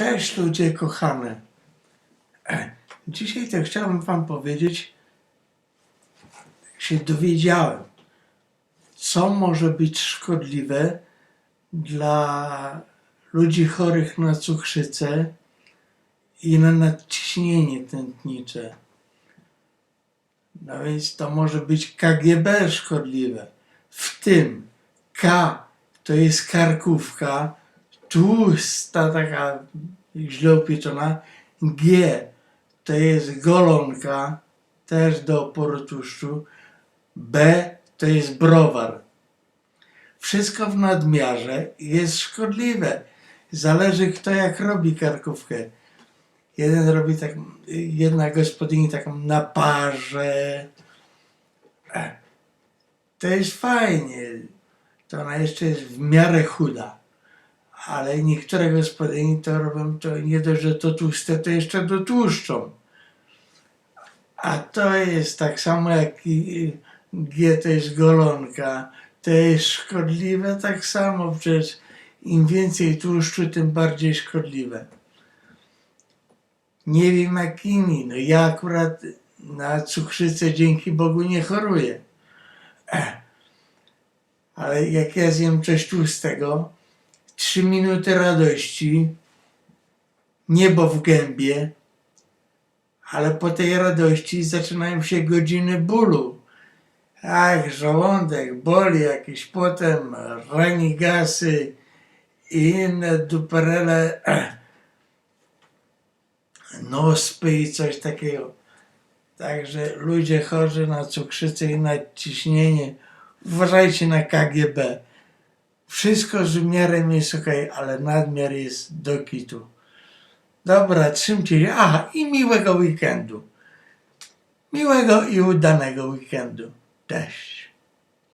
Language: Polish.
Cześć ludzie kochane. Dzisiaj to chciałbym wam powiedzieć, się dowiedziałem, co może być szkodliwe dla ludzi chorych na cukrzycę i na nadciśnienie tętnicze. No więc to może być KGB szkodliwe. W tym K to jest karkówka, tłusta taka źle upieczona. G to jest golonka, też do oporu tłuszczu. B to jest browar. Wszystko w nadmiarze jest szkodliwe. Zależy kto jak robi karkówkę. Jeden robi tak, jedna gospodyni taką na parze. E, To jest fajnie. To ona jeszcze jest w miarę chuda. Ale niektóre gospodyni to robią to nie dość, że to tłuste, to jeszcze dotłuszczą. A to jest tak samo jak G to jest golonka. To jest szkodliwe tak samo, przecież im więcej tłuszczu, tym bardziej szkodliwe. Nie wiem jak inni. No ja akurat na cukrzycę dzięki Bogu nie choruję. Ale jak ja zjem coś tłustego, trzy minuty radości, niebo w gębie, ale po tej radości zaczynają się godziny bólu. Ach, żołądek boli jakieś, potem rani gasy i inne duperele, nospy i coś takiego. Także ludzie chorzy na cukrzycę i nadciśnienie, uważajcie na KGB. Wszystko z umiarem jest ok, ale nadmiar jest do kitu. Dobra, trzymcie się. Aha, i miłego weekendu. Miłego i udanego weekendu. Cześć.